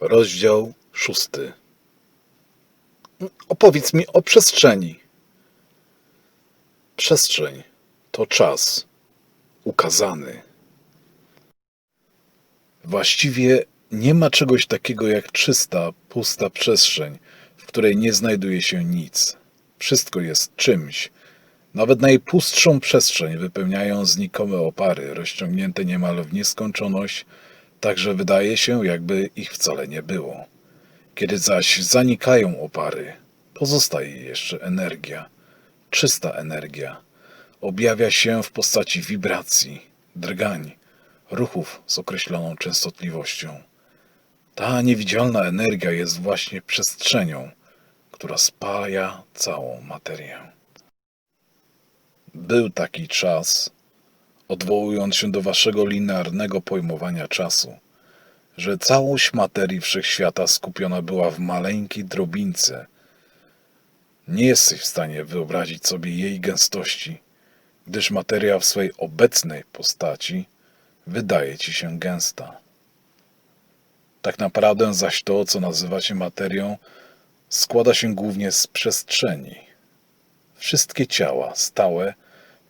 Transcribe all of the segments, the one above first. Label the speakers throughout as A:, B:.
A: Rozdział szósty. Opowiedz mi o przestrzeni. Przestrzeń to czas ukazany. Właściwie nie ma czegoś takiego jak czysta, pusta przestrzeń, w której nie znajduje się nic. Wszystko jest czymś. Nawet najpustszą przestrzeń wypełniają znikome opary, rozciągnięte niemal w nieskończoność, tak że wydaje się, jakby ich wcale nie było. Kiedy zaś zanikają opary, pozostaje jeszcze energia, czysta energia. Objawia się w postaci wibracji, drgań, ruchów z określoną częstotliwością. Ta niewidzialna energia jest właśnie przestrzenią, która spaja całą materię. Był taki czas, odwołując się do waszego linearnego pojmowania czasu, że całość materii wszechświata skupiona była w maleńkiej drobince. Nie jesteś w stanie wyobrazić sobie jej gęstości, gdyż materia w swej obecnej postaci wydaje ci się gęsta. Tak naprawdę zaś to, co nazywacie materią, składa się głównie z przestrzeni. Wszystkie ciała stałe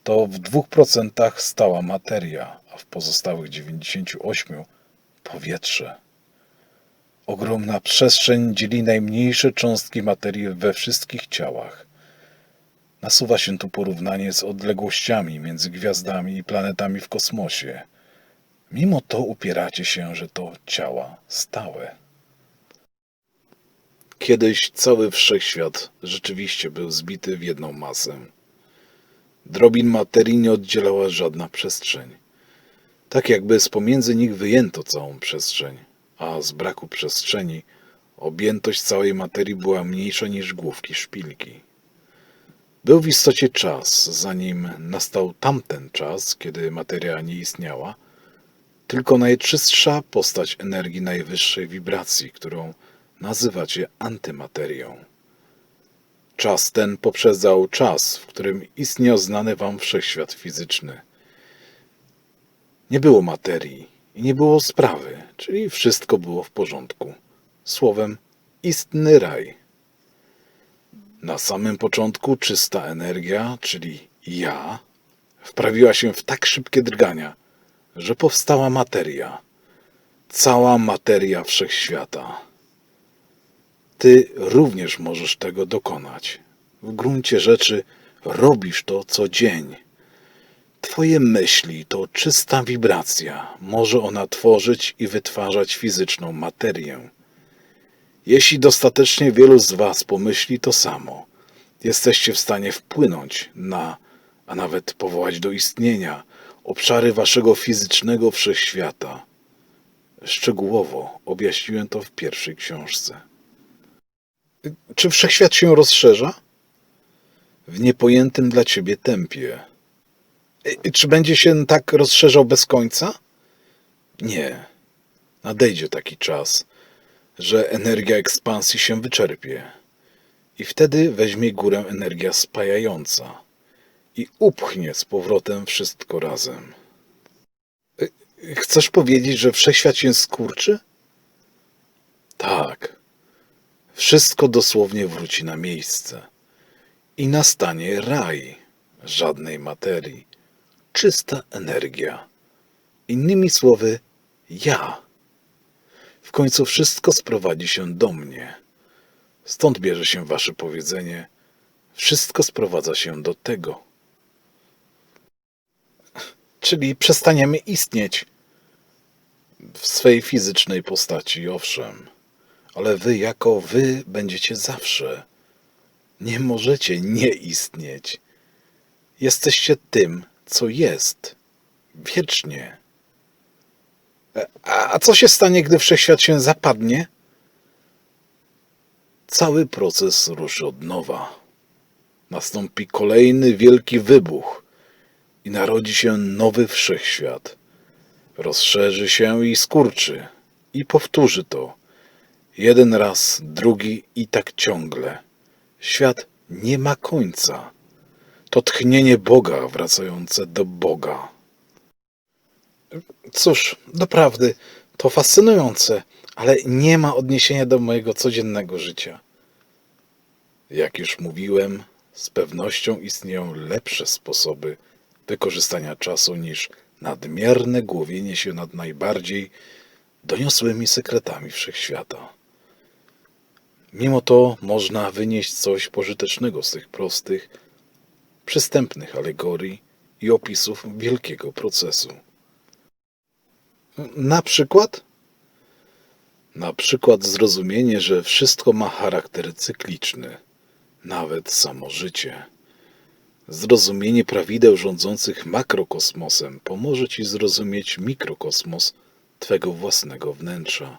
A: to w 2% stała materia, a w pozostałych 98% powietrze. Ogromna przestrzeń dzieli najmniejsze cząstki materii we wszystkich ciałach. Nasuwa się tu porównanie z odległościami między gwiazdami i planetami w kosmosie. Mimo to upieracie się, że to ciała stałe. Kiedyś cały wszechświat rzeczywiście był zbity w jedną masę. Drobin materii nie oddzielała żadna przestrzeń. Tak jakby z pomiędzy nich wyjęto całą przestrzeń, a z braku przestrzeni objętość całej materii była mniejsza niż główki szpilki. Był w istocie czas, zanim nastał tamten czas, kiedy materia nie istniała, tylko najczystsza postać energii najwyższej wibracji, którą nazywacie antymaterią. Czas ten poprzedzał czas, w którym istniał znany wam wszechświat fizyczny. Nie było materii i nie było sprawy, czyli wszystko było w porządku. Słowem, istny raj. Na samym początku czysta energia, czyli ja, wprawiła się w tak szybkie drgania, że powstała materia. Cała materia wszechświata. Ty również możesz tego dokonać. W gruncie rzeczy robisz to co dzień. Twoje myśli to czysta wibracja. Może ona tworzyć i wytwarzać fizyczną materię. Jeśli dostatecznie wielu z Was pomyśli to samo, jesteście w stanie wpłynąć na, a nawet powołać do istnienia obszary Waszego fizycznego wszechświata. Szczegółowo objaśniłem to w pierwszej książce. Czy wszechświat się rozszerza? W niepojętym dla ciebie tempie. Czy będzie się tak rozszerzał bez końca? Nie. Nadejdzie taki czas, że energia ekspansji się wyczerpie. I wtedy weźmie górę energia spajająca i upchnie z powrotem wszystko razem. Y, Chcesz powiedzieć, że wszechświat się skurczy? Tak. Wszystko dosłownie wróci na miejsce. I nastanie raj. Żadnej materii. Czysta energia. Innymi słowy, ja. W końcu wszystko sprowadzi się do mnie. Stąd bierze się wasze powiedzenie: wszystko sprowadza się do tego. Czyli przestaniemy istnieć w swej fizycznej postaci, owszem ale wy jako wy będziecie zawsze. Nie możecie nie istnieć. Jesteście tym, co jest. Wiecznie. E, A, a co się stanie, gdy wszechświat się zapadnie? Cały proces ruszy od nowa. Nastąpi kolejny wielki wybuch i narodzi się nowy wszechświat. Rozszerzy się i skurczy i powtórzy to Jeden raz, drugi i tak ciągle. Świat nie ma końca. To tchnienie Boga wracające do Boga. Cóż, doprawdy, to fascynujące, ale nie ma odniesienia do mojego codziennego życia. Jak już mówiłem, z pewnością istnieją lepsze sposoby wykorzystania czasu niż nadmierne głowienie się nad najbardziej doniosłymi sekretami wszechświata. Mimo to można wynieść coś pożytecznego z tych prostych, przystępnych alegorii i opisów wielkiego procesu. Na przykład? Na przykład zrozumienie, że wszystko ma charakter cykliczny, nawet samo życie. Zrozumienie prawideł rządzących makrokosmosem pomoże ci zrozumieć mikrokosmos twego własnego wnętrza.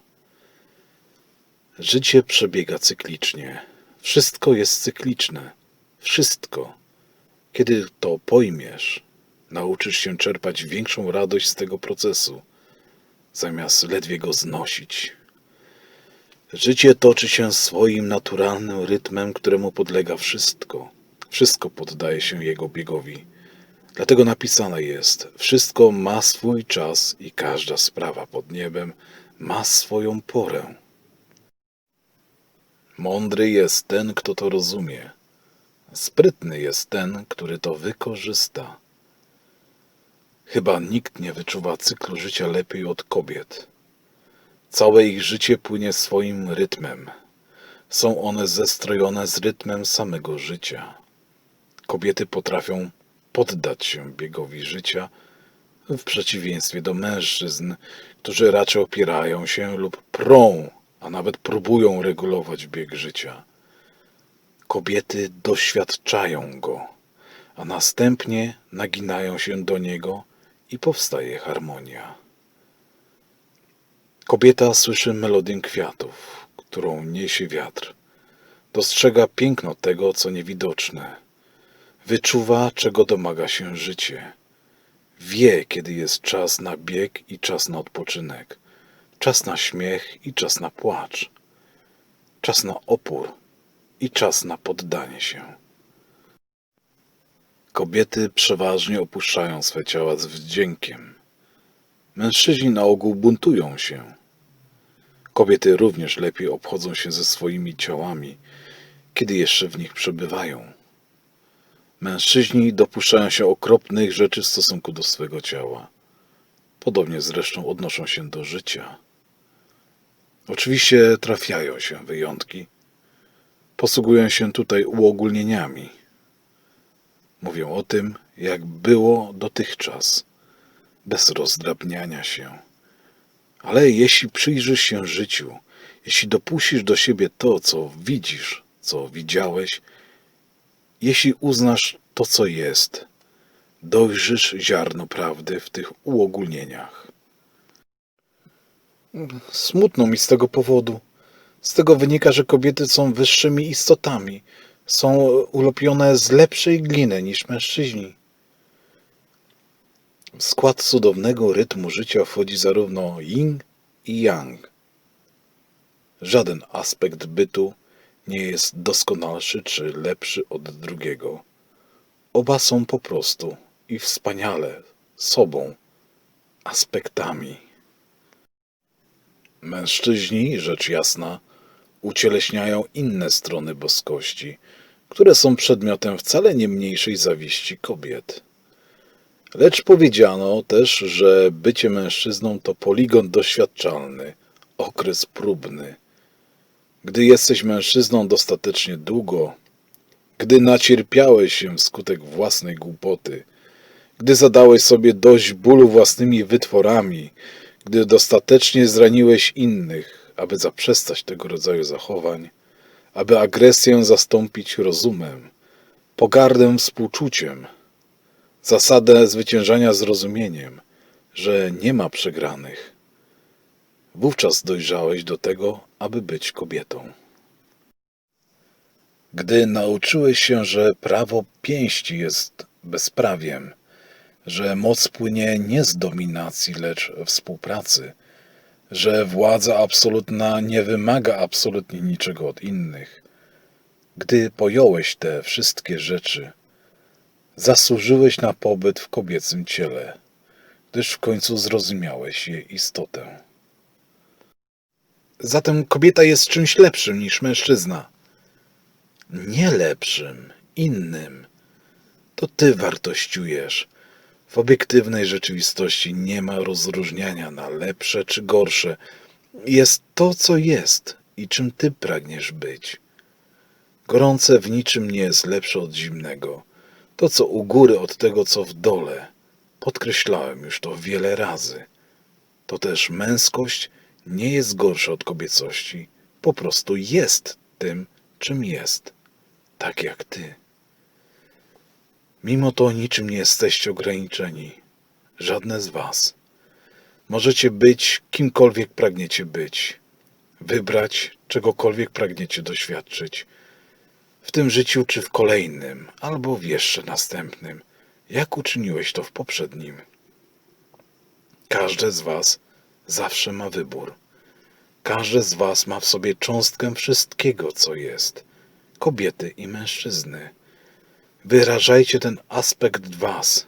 A: Życie przebiega cyklicznie. Wszystko jest cykliczne. Wszystko. Kiedy to pojmiesz, nauczysz się czerpać większą radość z tego procesu, zamiast ledwie go znosić. Życie toczy się swoim naturalnym rytmem, któremu podlega wszystko. Wszystko poddaje się jego biegowi. Dlatego napisane jest: Wszystko ma swój czas i każda sprawa pod niebem ma swoją porę. Mądry jest ten, kto to rozumie. Sprytny jest ten, który to wykorzysta. Chyba nikt nie wyczuwa cyklu życia lepiej od kobiet. Całe ich życie płynie swoim rytmem. Są one zestrojone z rytmem samego życia. Kobiety potrafią poddać się biegowi życia, w przeciwieństwie do mężczyzn, którzy raczej opierają się lub prą, a nawet próbują regulować bieg życia. Kobiety doświadczają go, a następnie naginają się do niego i powstaje harmonia. Kobieta słyszy melodię kwiatów, którą niesie wiatr. Dostrzega piękno tego, co niewidoczne. Wyczuwa, czego domaga się życie. Wie, kiedy jest czas na bieg i czas na odpoczynek, czas na śmiech i czas na płacz, czas na opór i czas na poddanie się. Kobiety przeważnie opuszczają swe ciała z wdziękiem. Mężczyźni na ogół buntują się. Kobiety również lepiej obchodzą się ze swoimi ciałami, kiedy jeszcze w nich przebywają. Mężczyźni dopuszczają się okropnych rzeczy w stosunku do swego ciała. Podobnie zresztą odnoszą się do życia. Oczywiście trafiają się wyjątki. Posługują się tutaj uogólnieniami. Mówią o tym, jak było dotychczas, bez rozdrabniania się. Ale jeśli przyjrzysz się życiu, jeśli dopuścisz do siebie to, co widzisz, co widziałeś, jeśli uznasz to, co jest, dojrzysz ziarno prawdy w tych uogólnieniach. Smutno mi z tego powodu. Z tego wynika, że kobiety są wyższymi istotami, są ulepione z lepszej gliny niż mężczyźni. W skład cudownego rytmu życia wchodzi zarówno yin i yang. Żaden aspekt bytu nie jest doskonalszy czy lepszy od drugiego. Oba są po prostu i wspaniale sobą, aspektami. Mężczyźni, rzecz jasna, ucieleśniają inne strony boskości, które są przedmiotem wcale nie mniejszej zawiści kobiet. Lecz powiedziano też, że bycie mężczyzną to poligon doświadczalny, okres próbny. Gdy jesteś mężczyzną dostatecznie długo, gdy nacierpiałeś się wskutek własnej głupoty, gdy zadałeś sobie dość bólu własnymi wytworami, gdy dostatecznie zraniłeś innych, aby zaprzestać tego rodzaju zachowań, aby agresję zastąpić rozumem, pogardę współczuciem, zasadę zwyciężania zrozumieniem, że nie ma przegranych. Wówczas dojrzałeś do tego, aby być kobietą. Gdy nauczyłeś się, że prawo pięści jest bezprawiem, że moc płynie nie z dominacji, lecz współpracy, że władza absolutna nie wymaga absolutnie niczego od innych. Gdy pojąłeś te wszystkie rzeczy, zasłużyłeś na pobyt w kobiecym ciele, gdyż w końcu zrozumiałeś jej istotę. Zatem kobieta jest czymś lepszym niż mężczyzna. Nie lepszym, innym. To ty wartościujesz. W obiektywnej rzeczywistości nie ma rozróżniania na lepsze czy gorsze. Jest to, co jest i czym ty pragniesz być. Gorące w niczym nie jest lepsze od zimnego. To, co u góry, od tego, co w dole. Podkreślałem już to wiele razy. To też męskość nie jest gorsza od kobiecości. Po prostu jest tym, czym jest. Tak jak ty. Mimo to niczym nie jesteście ograniczeni. Żadne z was. Możecie być kimkolwiek pragniecie być. Wybrać czegokolwiek pragniecie doświadczyć. W tym życiu czy w kolejnym, albo w jeszcze następnym, jak uczyniłeś to w poprzednim. Każde z was zawsze ma wybór. Każde z was ma w sobie cząstkę wszystkiego, co jest. Kobiety i mężczyzny. Wyrażajcie ten aspekt was,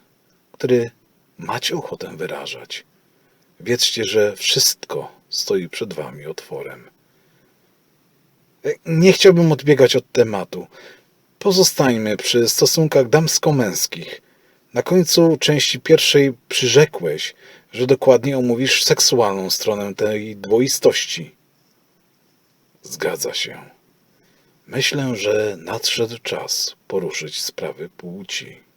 A: który macie ochotę wyrażać. Wiedzcie, że wszystko stoi przed wami otworem. Nie chciałbym odbiegać od tematu. Pozostańmy przy stosunkach damsko-męskich. Na końcu części pierwszej przyrzekłeś, że dokładnie omówisz seksualną stronę tej dwoistości. Zgadza się. Myślę, że nadszedł czas poruszyć sprawy płci.